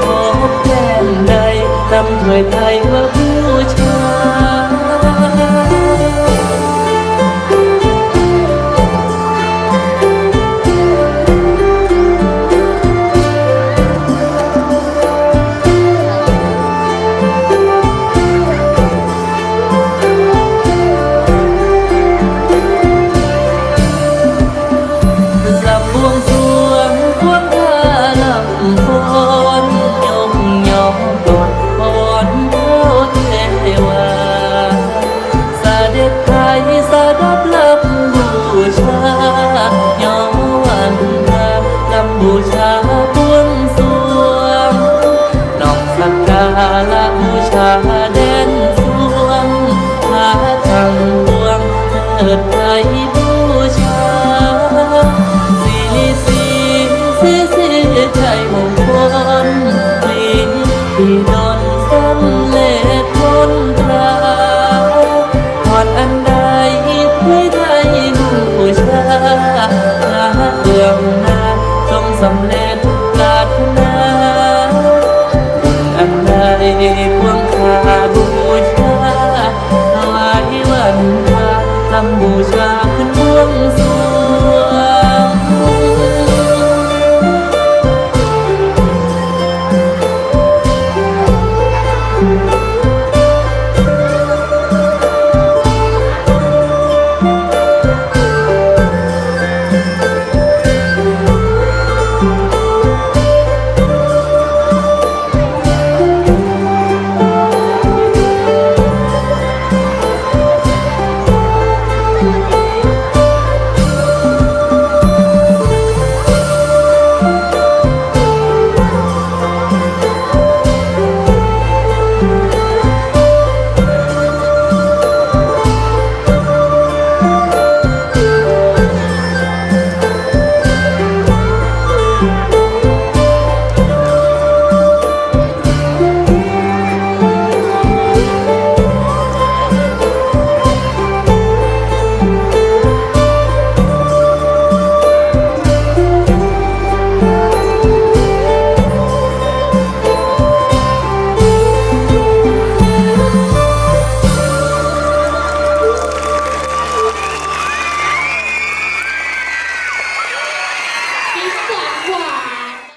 พบแก้มใดนำถวยไทย ละบูชาเด่นสวงหาทางดวงเกิดใจบูชาสีสีสีสีใจมงคลสีปีดนสำเล็จผลพระพรอันใดให้ได้บูชาเรื่องนาจงสำเร็จ